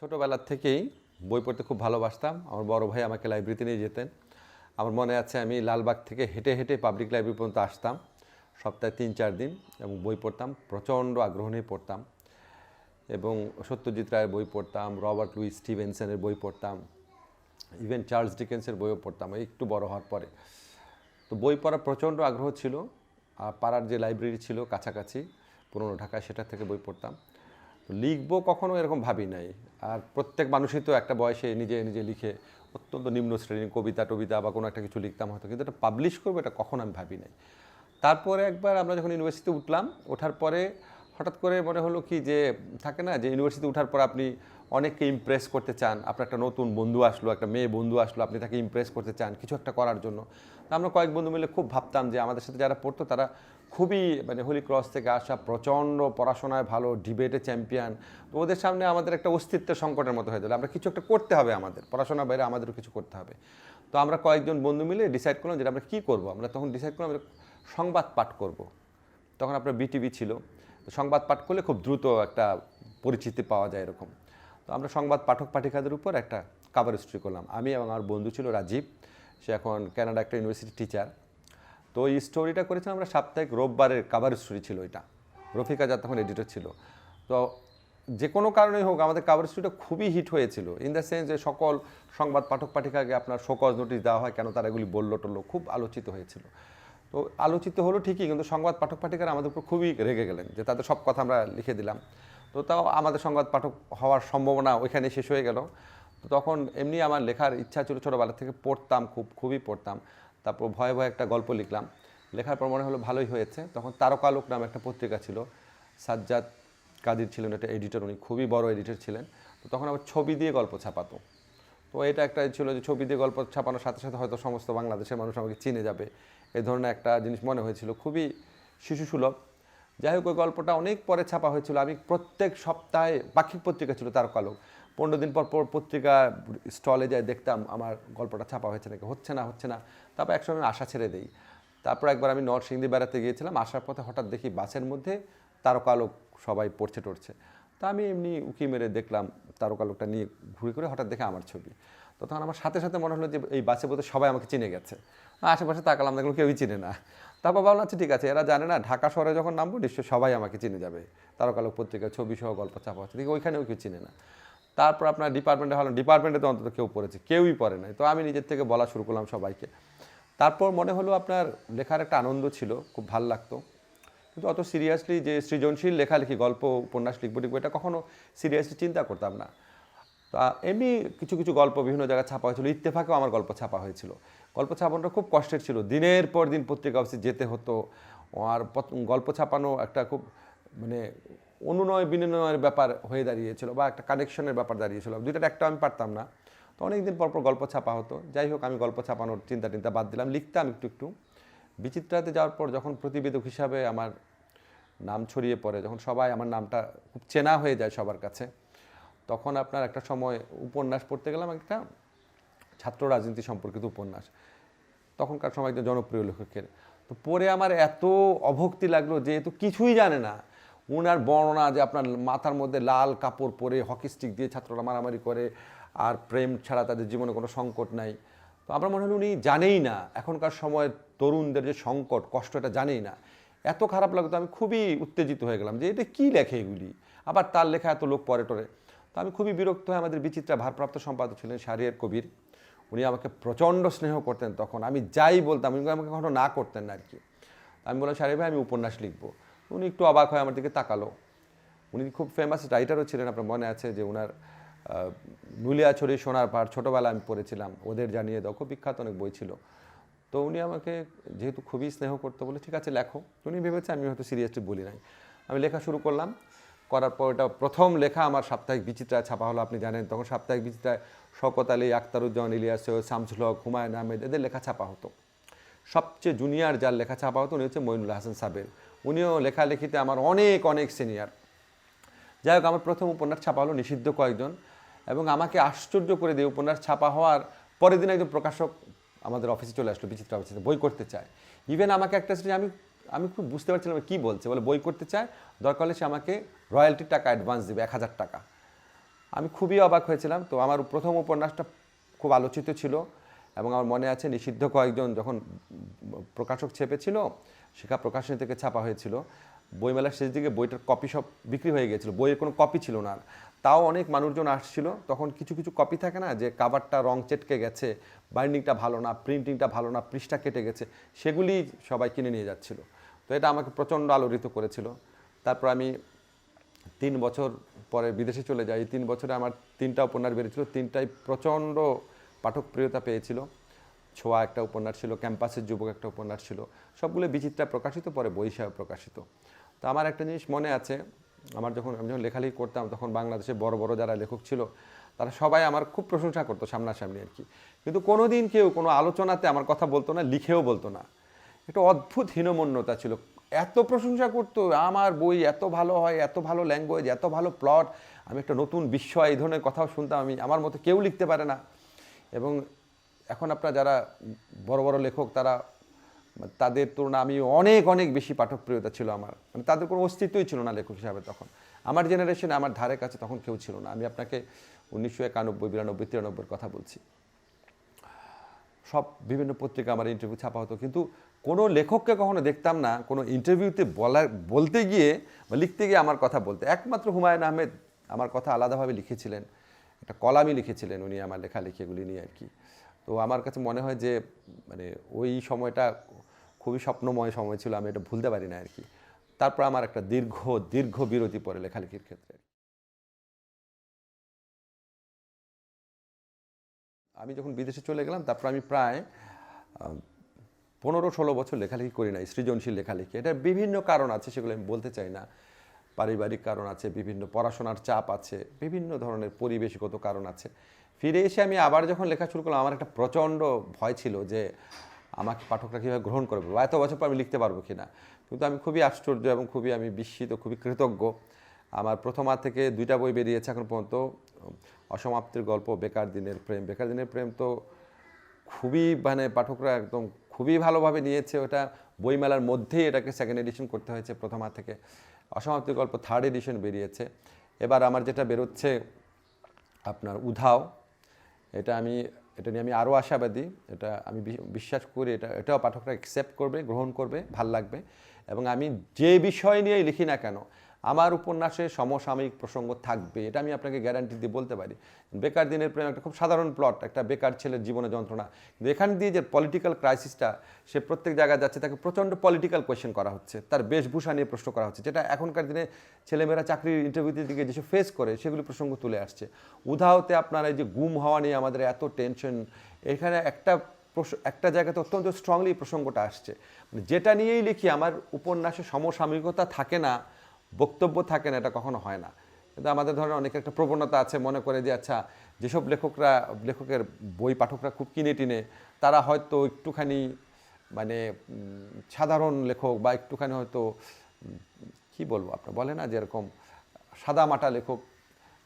ছোটোবেলার থেকেই বই পড়তে খুব ভালোবাসতাম। আমার বড় ভাই আমাকে লাইব্রেরিতে নিয়ে যেতেন। আমার মনে আছে আমি লালবাগ থেকে হেঁটে হেঁটে পাবলিক লাইব্রেরি পর্যন্ত আসতাম। সপ্তাহে তিন চার দিন এবং বই পড়তাম, প্রচণ্ড আগ্রহ নিয়ে পড়তাম। এবং সত্যজিৎ রায়ের বই পড়তাম, রবার্ট লুই স্টিভেনসনের বই পড়তাম ইভেন চার্লস ডিকেন্সের বইও পড়তাম একটু বড় হওয়ার পরে। তো বই পড়ার প্রচণ্ড আগ্রহ ছিল। আর পাড়ার যে লাইব্রেরি ছিল কাছাকাছি, পুরনো ঢাকায় সেটা থেকে বই পড়তাম। লিখব কখনো এরকম ভাবি নাই। আর প্রত্যেক মানুষই তো একটা বয়সে নিজে নিজে লিখে অত্যন্ত নিম্ন শ্রেণির কবিতা টবিতা বা কোনো একটা কিছু লিখতাম হয়তো, কিন্তু এটা পাবলিশ করব এটা কখনো আমি ভাবি নাই। তারপরে একবার আমরা যখন ইউনিভার্সিটিতে উঠলাম, ওঠার পরে হঠাৎ করে মনে হলো কি যে, থাকে না যে ইউনিভার্সিটিতে ওঠার পর আপনি অনেককে ইমপ্রেস করতে চান, আপনার একটা নতুন বন্ধু আসলো, একটা মেয়ে বন্ধু আসলো, আপনি তাকে ইমপ্রেস করতে চান, কিছু একটা করার জন্য। তো আমরা কয়েক বন্ধু মিলে খুব ভাবতাম যে আমাদের সাথে যারা পড়তো, তারা খুবই মানে হোলি ক্রস থেকে আসা, প্রচণ্ড পড়াশোনায় ভালো ডিবেটে চ্যাম্পিয়ন তো ওদের সামনে আমাদের একটা অস্তিত্বের সংকটের মতো হয়ে গেল। আমরা কিছু একটা করতে হবে আমাদের, পড়াশোনার বাইরে আমাদেরও কিছু করতে হবে। তো আমরা কয়েকজন বন্ধু মিলে ডিসাইড করলাম যে আমরা কী করব? আমরা তখন ডিসাইড করলাম আমরা সংবাদ পাঠ করব। তখন আপনার বিটিভি ছিল। সংবাদ পাঠ করলে খুব দ্রুত একটা পরিচিতি পাওয়া যায় এরকম। তো আমরা সংবাদ পাঠক পাঠিকাদের উপর একটা কাভার স্টোরি করলাম। আমি এবং আমার বন্ধু ছিল রাজীব, সে এখন কানাডা একটা ইউনিভার্সিটি টিচার তো এই স্টোরিটা করেছিলাম আমরা সাপ্তাহিক, রোববারের কাভার স্টোরি ছিল এটা রফিকা যা তখন এডিটর ছিল। তো যে কোনো কারণেই হোক, আমাদের কাভার স্টোরিটা খুবই হিট হয়েছিল। ইন দ্য সেন্স যে সকল সংবাদ পাঠক পাঠিকাকে আপনার শোকজ নোটিশ দেওয়া হয়, কেন তারা এগুলি বলল টললো, খুব আলোচিত হয়েছিল। তো আলোচিত হলো ঠিকই, কিন্তু সংবাদ পাঠক পাঠিকারা আমাদের উপর খুবই রেগে গেলেন যে তাদের সব কথা আমরা লিখে দিলাম। তো তাও আমাদের সংবাদ পাঠক হওয়ার সম্ভাবনা ওইখানে শেষ হয়ে গেল। তো তখন এমনি আমার লেখার ইচ্ছা ছিল ছোটোবেলা থেকে পড়তাম, খুব, খুবই পড়তাম। তারপর ভয়ে ভয়ে একটা গল্প লিখলাম। লেখার পর মনে হলো ভালোই হয়েছে। তখন তারকালোক নামে একটা পত্রিকা ছিল। সাজ্জাদ কাদির ছিলেন একটা এডিটর উনি খুবই বড় এডিটর ছিলেন। তো তখন আবার ছবি দিয়ে গল্প ছাপাতো। তো এটা একটা ছিল যে ছবি দিয়ে গল্প ছাপানোর সাথে সাথে হয়তো সমস্ত বাংলাদেশের মানুষ আমাকে চিনে যাবে। এ ধরনের একটা জিনিস মনে হয়েছিল। খুবই শিশুসুলভ। যাই হোক, ওই গল্পটা অনেক পরে ছাপা হয়েছিল। আমি প্রত্যেক সপ্তাহে পাক্ষিক পত্রিকা ছিল তার কালো পনেরো দিন পর পর পত্রিকা স্টলে যায় দেখতাম, আমার গল্পটা ছাপা হয়েছে নাকি? হচ্ছে না হচ্ছে না। তারপর একসময় আশা ছেড়ে দিই। তারপর একবার আমি নরসিংদী বেড়াতে গিয়েছিলাম, আসার পথে হঠাৎ দেখি বাসের মধ্যে তারকালোক সবাই পড়ছে টড়ছে তা আমি এমনি উকি মেরে দেখলাম, তারকালোকটা নিয়ে ঘুরে করে হঠাৎ দেখে আমার ছবি। তখন আমার সাথে সাথে মনে হলো যে এই বাসে বোধহয় সবাই আমাকে চিনে গেছে। আশেপাশে তাকালাম দেখলাম কেউই চিনে না। তারপর ভাবলাম আচ্ছা ঠিক আছে, এরা জানে না, ঢাকা শহরে যখন নামবো, নিশ্চয়ই সবাই আমাকে চিনে যাবে। তারকালোক পত্রিকা ছবি সহ গল্প চাপা হচ্ছে। দেখি ওইখানেও কেউ চিনে না। তারপর আপনার ডিপার্টমেন্টে হলাম ডিপার্টমেন্টে তো অন্তত কেউ পড়েছে, কেউই পড়ে নাই। তো আমি নিজের থেকে বলা শুরু করলাম সবাইকে। তারপর মনে হলো আপনার লেখার একটা আনন্দ ছিল, খুব ভালো লাগতো। কিন্তু অত সিরিয়াসলি যে সৃজনশীল লেখালেখি, গল্প, উপন্যাস লিখব লিখব, এটা কখনো সিরিয়াসলি চিন্তা করতাম না। তা এমনি কিছু কিছু গল্প, বিভিন্ন জায়গায় ছাপা হয়েছিল। ইত্তেফাকেও আমার গল্প ছাপা হয়েছিল। গল্প ছাপানোটা খুব কষ্টের ছিল। দিনের পর দিন পত্রিকা অফিসে যেতে হতো। আর গল্প ছাপানো একটা খুব মানে অনুনয় বিনিময়ের ব্যাপার হয়ে দাঁড়িয়েছিল বা একটা কানেকশনের ব্যাপার দাঁড়িয়েছিল। দুইটার একটা আমি পারতাম না। তো অনেকদিন পর পর গল্প ছাপা হতো। যাই হোক, আমি গল্প ছাপানোর চিন্তা টিন্তা বাদ দিলাম। লিখতাম একটু একটু। বিচিত্রাতে যাওয়ার পর যখন প্রতিবেদক হিসাবে আমার নাম ছড়িয়ে পড়ে, যখন সবাই আমার নামটা খুব চেনা হয়ে যায় সবার কাছে তখন আপনার একটা সময় উপন্যাস পড়তে গেলাম, একটা ছাত্র রাজনীতি সম্পর্কিত উপন্যাস। তখনকার সময় একজন জনপ্রিয় লেখকের। তো পড়ে আমার এত অভক্তি লাগল যে তো কিছুই জানে না। উনার বর্ণনা যে আপনার মাথার মধ্যে লাল কাপড় পরে হকি স্টিক দিয়ে ছাত্ররা মারামারি করে, আর প্রেম ছাড়া তাদের জীবনে কোনো সংকট নাই। তো আমার মনে হলো উনি জানেই না, এখনকার সময়ের তরুণদের যে সংকট কষ্ট এটা জানেই না। এত খারাপ লাগতো আমি খুবই উত্তেজিত হয়ে গেলাম যে এটা কী লেখে এগুলি? আবার তার লেখা এত লোক পরে টরে। তো আমি খুবই বিরক্ত হয়ে আমাদের বিচিত্রা ভারপ্রাপ্ত সম্পাদক ছিলেন শারিয়ার কবির। উনি আমাকে প্রচণ্ড স্নেহ করতেন তখন। আমি যাই বলতাম, উনি আমাকে কখনো না করতেন না আর কি আমি বললাম সারি ভাই, আমি উপন্যাস লিখব। উনি একটু অবাক হয়ে আমার দিকে তাকালো। উনি খুব ফেমাস রাইটারও ছিলেন, আপনার মনে আছে যে ওনার নুলিয়াছড়ি সোনার পাহাড় ছোটোবেলা আমি পড়েছিলাম, ওদের জানিয়ে দাও বিখ্যাত অনেক বই ছিল। তো উনি আমাকে যেহেতু খুবই স্নেহ করতে বলে, ঠিক আছে, লেখো। উনি ভেবেছে আমি হয়তো সিরিয়াসলি বলি নাই। আমি লেখা শুরু করলাম। করার পর এটা প্রথম লেখা আমার সাপ্তাহিক বিচিত্রায় ছাপা হলো, আপনি জানেন। তখন সাপ্তাহিক বিচিত্রায় শকত আলী আখতারুজ্জামান ইলিয়াস শামসুল হক, হুমায়ুন আহমেদ, এদের লেখা ছাপা হতো। সবচেয়ে জুনিয়র যার লেখা ছাপা হতো, উনি হচ্ছে মইনুল হাসান সাবের। উনিও লেখালেখিতে আমার অনেক অনেক সিনিয়র যাই হোক, আমার প্রথম উপন্যাস ছাপা হলো নিষিদ্ধ কয়েকজন এবং আমাকে আশ্চর্য করে দিয়ে উপন্যাস ছাপা হওয়ার পরের দিন একজন প্রকাশক আমাদের অফিসে চলে আসলো, বিচিত্র অফিসে বই করতে চায়। ইভেন আমাকে একটা আমি আমি খুব বুঝতে পারছিলাম কি বলছে। বলে, বই করতে চায়, দরকার হলে সে আমাকে রয়্যালটির টাকা অ্যাডভান্স দেবে, এক হাজার টাকা। আমি খুবই অবাক হয়েছিলাম। তো আমার প্রথম উপন্যাসটা খুব আলোচিত ছিল এবং আমার মনে আছে নিষিদ্ধ কয়েকজন যখন প্রকাশক ছেপেছিল, শিক্ষা প্রকাশনী থেকে ছাপা হয়েছিল, বইমেলার শেষ দিকে বইটার কপি সব বিক্রি হয়ে গেছিল। বইয়ের কোনো কপি ছিল না। তাও অনেক মানুষজন আসছিল। তখন কিছু কিছু কপি থাকে না যে কাভারটা রং চেটকে গেছে বাইন্ডিংটা ভালো না প্রিন্টিংটা ভালো না, পৃষ্ঠা কেটে গেছে, সেগুলি সবাই কিনে নিয়ে যাচ্ছিল। তো এটা আমাকে প্রচণ্ড আলোড়িত করেছিল। তারপর আমি তিন বছর পরে বিদেশে চলে যাই, তিন বছরে আমার তিনটা উপন্যাস বেরিয়েছিল, তিনটাই প্রচণ্ড পাঠকপ্রিয়তা পেয়েছিল। ছোঁয়া একটা উপন্যাস ছিল, ক্যাম্পাসের যুবক একটা উপন্যাস ছিল, সবগুলো বিচিত্রা প্রকাশিত, পরে হিসাবে প্রকাশিত। তো আমার একটা জিনিস মনে আছে, আমার যখন, আমি যখন লেখালেখি করতাম, তখন বাংলাদেশে বড় বড় যারা লেখক ছিল, তারা সবাই আমার খুব প্রশংসা করতো সামনাসামনি আর কি। কিন্তু কোনোদিন কেউ কোনো আলোচনাতে আমার কথা বলতো না, লিখেও বলতো না। একটা অদ্ভুত হীনমন্যতা ছিল। এত প্রশংসা করতো, আমার বই এত ভালো হয়, এত ভালো ল্যাঙ্গুয়েজ এত ভালো প্লট আমি একটা নতুন বিস্ময়, এই ধরনের কথাও শুনতাম, আমি, আমার মতো কেউ লিখতে পারে না। এবং এখন আপনার যারা বড় বড় লেখক, তারা, তাদের তুলনা আমি অনেক অনেক বেশি পাঠকপ্রিয়তা ছিল আমার। মানে তাদের কোনো অস্তিত্বই ছিল না লেখক হিসাবে তখন। আমার জেনারেশনে আমার ধারে কাছে তখন কেউ ছিল না। আমি আপনাকে উনিশশো একানব্বই, বিরানব্বই, তিরানব্বইয়ের কথা বলছি। সব বিভিন্ন পত্রিকা আমার ইন্টারভিউ ছাপা হতো। কিন্তু কোনো লেখককে কখনো দেখতাম না, কোনো ইন্টারভিউতে বলার, বলতে গিয়ে বা লিখতে গিয়ে আমার কথা বলতে। একমাত্র হুমায়ুন আহমেদ আমার কথা আলাদাভাবে লিখেছিলেন। একটা কলামই লিখেছিলেন উনি আমার লেখালেখি এগুলি নিয়ে আর কি। তো আমার কাছে মনে হয় যে মানে ওই সময়টা খুবই স্বপ্নময় সময় ছিল, আমি এটা ভুলতে পারি না আর কি। তারপর আমার একটা দীর্ঘ দীর্ঘ বিরতি পড়ে লেখালেখির ক্ষেত্রে। আমি যখন বিদেশে চলে গেলাম, তারপর আমি প্রায় পনেরো ষোলো বছর লেখালেখি করি নাই, সৃজনশীল লেখালেখি। এটা বিভিন্ন কারণ আছে, সেগুলো আমি বলতে চাই না। পারিবারিক কারণ আছে, বিভিন্ন পড়াশোনার চাপ আছে, বিভিন্ন ধরনের পরিবেশগত কারণ আছে। ফিরে এসে আমি আবার যখন লেখা শুরু করলাম, আমার একটা প্রচণ্ড ভয় ছিল যে আমাকে পাঠকরা কীভাবে গ্রহণ করবে বা এত বছর পর আমি লিখতে পারব কি না কিন্তু আমি খুবই আশ্চর্য এবং খুবই আমি বিস্মিত, খুবই কৃতজ্ঞ। আমার প্রথমা থেকে দুইটা বই বেরিয়েছে এখন পর্যন্ত, অসমাপ্তির গল্প, বেকার দিনের প্রেম। বেকার দিনের প্রেম তো খুবই মানে পাঠকরা একদম খুবই ভালোভাবে নিয়েছে। ওটা বইমেলার মধ্যেই এটাকে সেকেন্ড এডিশন করতে হয়েছে প্রথমা থেকে। অসমাপ্তির গল্প থার্ড এডিশন বেরিয়েছে। এবার আমার যেটা বেরোচ্ছে, আপনার উধাও। এটা আমি, এটা নিয়ে আমি আরও আশাবাদী। এটা আমি বিশ্বাস করি এটা, এটাও পাঠকরা অ্যাকসেপ্ট করবে, গ্রহণ করবে, ভালো লাগবে। এবং আমি যে বিষয় নিয়েই লিখি না কেন আমার উপন্যাসে সমসাময়িক প্রসঙ্গ থাকবে, এটা আমি আপনাকে গ্যারান্টি দিয়ে বলতে পারি। বেকার দিনের প্রেম একটা খুব সাধারণ প্লট একটা বেকার ছেলের জীবনে যন্ত্রণা। কিন্তু এখান দিয়ে যে পলিটিক্যাল ক্রাইসিসটা সে প্রত্যেক জায়গায় যাচ্ছে, তাকে প্রচণ্ড পলিটিক্যাল কোয়েশ্চেন করা হচ্ছে, তার বেশভূষা নিয়ে প্রশ্ন করা হচ্ছে, যেটা এখনকার দিনে ছেলেমেয়েরা চাকরির ইন্টারভিউতে দিকে যেসব ফেস করে, সেগুলি প্রসঙ্গ তুলে আসছে। উদাহতে আপনার এই যে গুম হওয়া নিয়ে আমাদের এত টেনশন এখানে একটা একটা জায়গাতে অত্যন্ত স্ট্রংলি প্রসঙ্গটা আসছে। মানে যেটা নিয়েই লিখি, আমার উপন্যাসে সমসাময়িকতা থাকে না বক্তব্য থাকে না, এটা কখনো হয় না। কিন্তু আমাদের ধরনের অনেক একটা প্রবণতা আছে মনে করে যে আচ্ছা যেসব লেখকরা, লেখকের বই পাঠকরা খুব কিনে টিনে, তারা হয়তো একটুখানি মানে সাধারণ লেখক বা একটুখানি হয়তো কি বলব আপনার বলে না যেরকম সাদা মাটা লেখক,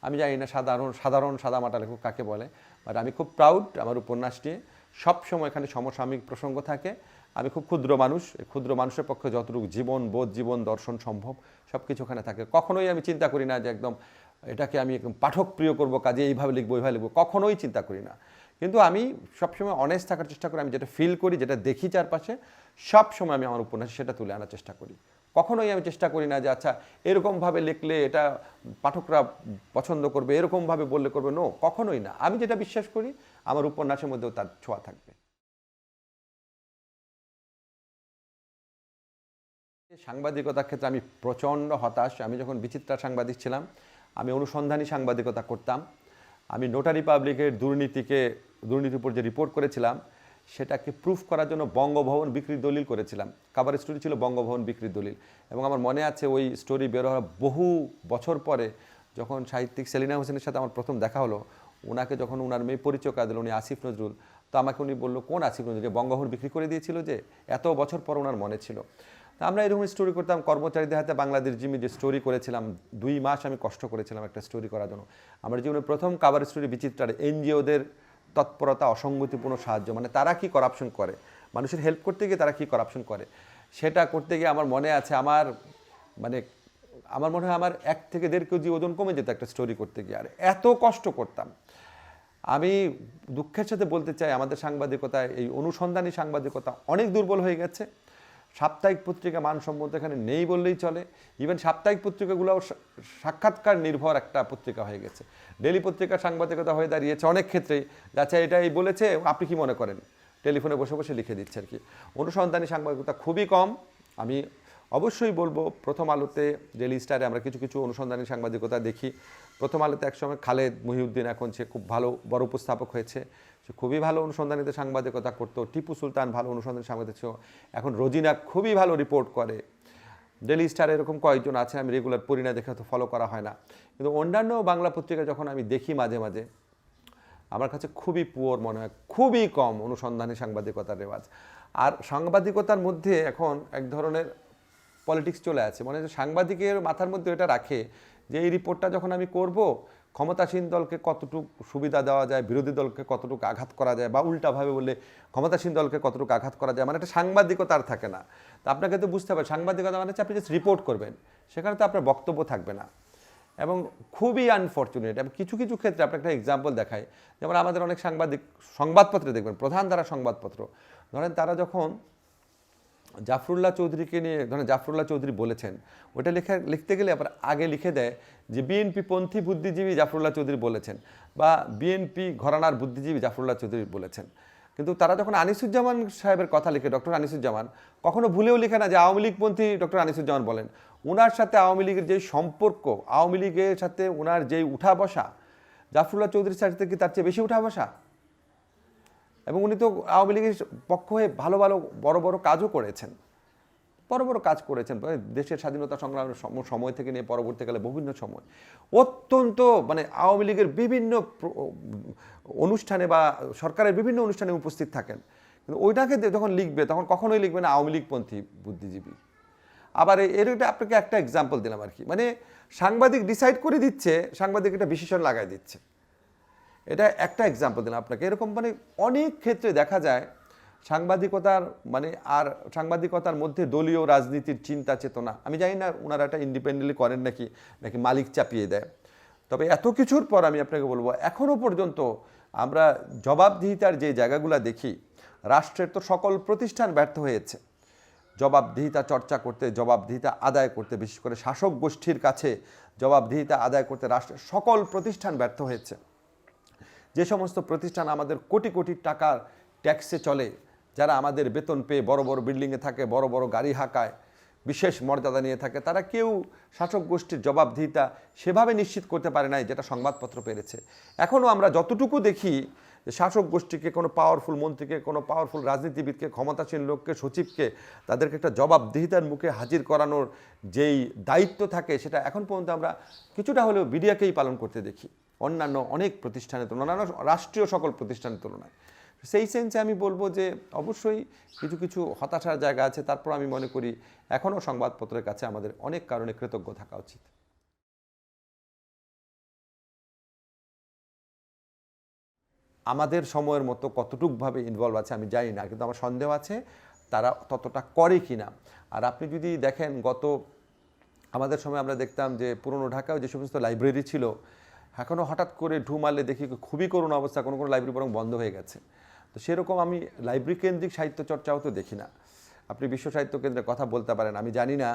আমি জানি না সাধারণ সাধারণ সাদামাটা লেখক কাকে বলে বাট আমি খুব প্রাউড আমার উপন্যাসটি। নিয়ে সবসময় এখানে সমসাময়িক প্রসঙ্গ থাকে আমি খুব ক্ষুদ্র মানুষ ক্ষুদ্র মানুষের পক্ষে যতটুকু জীবন, বোধ, জীবন, দর্শন সম্ভব সব কিছু ওখানে থাকে। কখনোই আমি চিন্তা করি না যে একদম এটাকে আমি একদম পাঠক প্রিয় করব, কাজে এইভাবে লিখব এইভাবে লিখব, কখনোই চিন্তা করি না। কিন্তু আমি সবসময় অনেস্ট থাকার চেষ্টা করি, আমি যেটা ফিল করি, যেটা দেখি চারপাশে, সবসময় আমি আমার উপন্যাসে সেটা তুলে আনার চেষ্টা করি। কখনোই আমি চেষ্টা করি না যে আচ্ছা এরকমভাবে লিখলে এটা পাঠকরা পছন্দ করবে, এরকমভাবে বললে করবে নো কখনোই না। আমি যেটা বিশ্বাস করি, আমার উপন্যাসের মধ্যেও তার ছোঁয়া থাকবে। সাংবাদিকতার ক্ষেত্রে আমি প্রচণ্ড হতাশ। আমি যখন বিচিত্রা সাংবাদিক ছিলাম, আমি অনুসন্ধানী সাংবাদিকতা করতাম। আমি নোটারি পাবলিকের দুর্নীতিকে, দুর্নীতির উপর যে রিপোর্ট করেছিলাম, সেটাকে প্রুফ করার জন্য বঙ্গভবন বিক্রির দলিল করেছিলাম। কাবার স্টোরি ছিল বঙ্গভবন বিক্রির দলিল। এবং আমার মনে আছে ওই স্টোরি বের হওয়ার বহু বছর পরে যখন সাহিত্যিক সেলিনা হোসেনের সাথে আমার প্রথম দেখা হলো, ওনাকে যখন ওনার মেয়ে পরিচয় দিল, উনি আসিফ নজরুল, তো আমাকে উনি বলল, কোন আসিফ নজরুল? যে বঙ্গভবন বিক্রি করে দিয়েছিল যে, এত বছর পর ওনার মনে ছিল। আমরা এরকম স্টোরি করতাম। কর্মচারীদের হাতে বাংলাদেশ জিমি যে স্টোরি করেছিলাম, দুই মাস আমি কষ্ট করেছিলাম একটা স্টোরি করার জন্য। আমার জীবনে প্রথম কাবার স্টোরি বিচিত্রার এনজিওদের তৎপরতা, অসঙ্গতিপূর্ণ সাহায্য মানে তারা কি করাপশন করে? মানুষের হেল্প করতে গিয়ে তারা কি করাপশন করে? সেটা করতে গিয়ে আমার মনে আছে, আমার মানে আমার মনে হয় আমার এক থেকে দেড় কেজি ওজন কমে যেত একটা স্টোরি করতে গিয়ে। আর এত কষ্ট করতাম। আমি দুঃখের সাথে বলতে চাই, আমাদের সাংবাদিকতায় এই অনুসন্ধানী সাংবাদিকতা অনেক দুর্বল হয়ে গেছে। সাপ্তাহিক পত্রিকা মানসম্মত এখানে নেই বললেই চলে। ইভেন সাপ্তাহিক পত্রিকাগুলোও সাক্ষাৎকার নির্ভর একটা পত্রিকা হয়ে গেছে। ডেলি পত্রিকার সাংবাদিকতা হয়ে দাঁড়িয়েছে অনেক ক্ষেত্রেই। আচ্ছা এটাই বলেছে, আপনি কি মনে করেন? টেলিফোনে বসে বসে লিখে দিচ্ছে আর কি। অনুসন্ধানী সাংবাদিকতা খুবই কম। আমি অবশ্যই বলব, প্রথম আলোতে ডেলি স্টারে আমরা কিছু কিছু অনুসন্ধানী সাংবাদিকতা দেখি। প্রথম আলোতে একসময় খালেদ মহিউদ্দিন এখন সে খুব ভালো, বড় উপস্থাপক হয়েছে। সে খুবই ভালো অনুসন্ধানীতে সাংবাদিকতা করতো, টিপু সুলতান ভালো অনুসন্ধানী সাংবাদিক ছিল। এখন রোজিনা খুবই ভালো রিপোর্ট করে। ডেলি স্টার এরকম কয়েকজন আছে, আমি রেগুলার পড়ি না দেখে তো ফলো করা হয় না। কিন্তু অন্যান্য বাংলা পত্রিকা যখন আমি দেখি মাঝে মাঝে, আমার কাছে খুবই পুয়োর মনে হয়, খুবই কম অনুসন্ধানী সাংবাদিকতার রেওয়াজ। আর সাংবাদিকতার মধ্যে এখন এক ধরনের পলিটিক্স চলে আছে। মানে যে সাংবাদিকের মাথার মধ্যে এটা রাখে যে এই রিপোর্টটা যখন আমি করব, ক্ষমতাসীন দলকে কতটুকু সুবিধা দেওয়া যায়, বিরোধী দলকে কতটুকু আঘাত করা যায় বা উল্টাভাবে বললে ক্ষমতাসীন দলকে কতটুকু আঘাত করা যায় মানে একটা সাংবাদিকতা আর থাকে না। তা আপনাকে তো বুঝতে হবে, সাংবাদিকতা মানে হচ্ছে আপনি জাস্ট রিপোর্ট করবেন, সেখানে তো আপনার বক্তব্য থাকবে না। এবং খুবই আনফর্চুনেট এবং কিছু কিছু ক্ষেত্রে আপনাকে একটা এক্সাম্পল দেখায় যেমন আমাদের অনেক সাংবাদিক সংবাদপত্রে দেখবেন, প্রধান দ্বারা সংবাদপত্র। ধরেন তারা যখন জাফরুল্লাহ চৌধুরীকে নিয়ে, ধরেন জাফরুল্লাহ চৌধুরী বলেছেন ওটা লেখা, লিখতে গেলে আবার আগে লিখে দেয় যে বিএনপি পন্থী বুদ্ধিজীবী জাফরুল্লাহ চৌধুরী বলেছেন বা বিএনপি ঘরানার বুদ্ধিজীবী জাফরুল্লাহ চৌধুরী বলেছেন। কিন্তু তারা যখন আনিসুজ্জামান সাহেবের কথা লিখে, ডক্টর আনিসুজ্জামান, কখনো ভুলেও লিখে না যে আওয়ামী লীগপন্থী ডক্টর আনিসুজ্জামান বলেন। ওনার সাথে আওয়ামী লীগের যে সম্পর্ক, আওয়ামী লীগের সাথে ওনার যেই উঠা বসা, জাফরুল্লাহ চৌধুরীর সাথে কি তার চেয়ে বেশি উঠা বসা? এবং উনি তো আওয়ামী লীগের পক্ষ হয়ে ভালো ভালো বড় বড় কাজও করেছেন। বড় বড় কাজ করেছেন। মানে দেশের স্বাধীনতা সংগ্রামের সময় থেকে নিয়ে পরবর্তীকালে বিভিন্ন সময়। অত্যন্ত মানে আওয়ামী লীগের বিভিন্ন অনুষ্ঠানে বা সরকারের বিভিন্ন অনুষ্ঠানে উপস্থিত থাকেন। কিন্তু ওইটাকে যখন লিখবে, তখন কখনোই লিখবে না আওয়ামী লীগপন্থী বুদ্ধিজীবী। আবার এর এটা আপনাকে একটা এক্সাম্পল দিলাম আর কি। মানে সাংবাদিক ডিসাইড করে দিচ্ছে, সাংবাদিক এটা বিশেষণ লাগাই দিচ্ছে। এটা একটা এক্সাম্পল দিলাম আপনাকে। এরকম মানে অনেক ক্ষেত্রে দেখা যায় সাংবাদিকতার মানে আর সাংবাদিকতার মধ্যে দলীয় রাজনীতির চিন্তা চেতনা। আমি জানি না ওনারা এটা ইন্ডিপেন্ডেন্টলি করেন নাকি নাকি মালিক চাপিয়ে দেয়। তবে এত কিছুর পর আমি আপনাকে বলব এখনও পর্যন্ত আমরা জবাবদিহিতার যে জায়গাগুলো দেখি, রাষ্ট্রের তো সকল প্রতিষ্ঠান ব্যর্থ হয়েছে। জবাবদিহিতা চর্চা করতে, জবাবদিহিতা আদায় করতে, বিশেষ করে শাসক গোষ্ঠীর কাছে জবাবদিহিতা আদায় করতে রাষ্ট্রের সকল প্রতিষ্ঠান ব্যর্থ হয়েছে। যে সমস্ত প্রতিষ্ঠান আমাদের কোটি কোটি টাকার ট্যাক্সে চলে, যারা আমাদের বেতন পেয়ে বড় বড় বিল্ডিংয়ে থাকে, বড় বড় গাড়ি হাঁকায়, বিশেষ মর্যাদা নিয়ে থাকে, তারা কেউ শাসক গোষ্ঠীর জবাবদিহিতা সেভাবে নিশ্চিত করতে পারে নাই, যেটা সংবাদপত্র পেরেছে। এখনও আমরা যতটুকু দেখি শাসক গোষ্ঠীকে, কোনো পাওয়ারফুল মন্ত্রীকে, কোনো পাওয়ারফুল রাজনীতিবিদকে, ক্ষমতাসীন লোককে, সচিবকে, তাদেরকে একটা জবাবদিহিতার মুখে হাজির করানোর যেই দায়িত্ব থাকে, সেটা এখন পর্যন্ত আমরা কিছুটা হলেও মিডিয়াকেই পালন করতে দেখি। অন্যান্য অনেক প্রতিষ্ঠানের তুলনায়, অন্যান্য রাষ্ট্রীয় সকল প্রতিষ্ঠানের তুলনায়। সেই সেন্সে আমি বলব যে, অবশ্যই কিছু কিছু হতাশার জায়গা আছে, তারপর আমি মনে করি এখনও সংবাদপত্রের কাছে আমাদের অনেক কারণে কৃতজ্ঞ থাকা উচিত। আমাদের সময়ের মতো কতটুকভাবে ইনভলভ আছে আমি জানি না, কিন্তু আমার সন্দেহ আছে তারা ততটা করে কি না আর আপনি যদি দেখেন গত, আমাদের সময় আমরা দেখতাম যে পুরনো ঢাকায় যে সমস্ত লাইব্রেরি ছিল এখনও হঠাৎ করে ঢু মারলে দেখি খুবই করুণ অবস্থা, কোনো কোনো লাইব্রেরি বরং বন্ধ হয়ে গেছে। তো সেরকম আমি লাইব্রেরি কেন্দ্রিক সাহিত্য চর্চাও তো দেখি না। আপনি বিশ্ব সাহিত্য কেন্দ্রের কথা বলতে পারেন, আমি জানি না।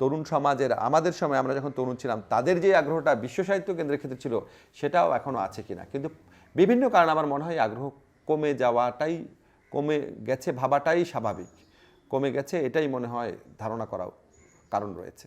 তরুণ সমাজের, আমাদের সময় আমরা যখন তরুণ ছিলাম, তাদের যে আগ্রহটা বিশ্ব সাহিত্য কেন্দ্রের ক্ষেত্রে ছিল, সেটাও এখনও আছে কিনা। কিন্তু বিভিন্ন কারণে আমার মনে হয় আগ্রহ কমে যাওয়াটাই, কমে গেছে ভাবাটাই স্বাভাবিক। কমে গেছে এটাই মনে হয় ধারণা করাও কারণ রয়েছে।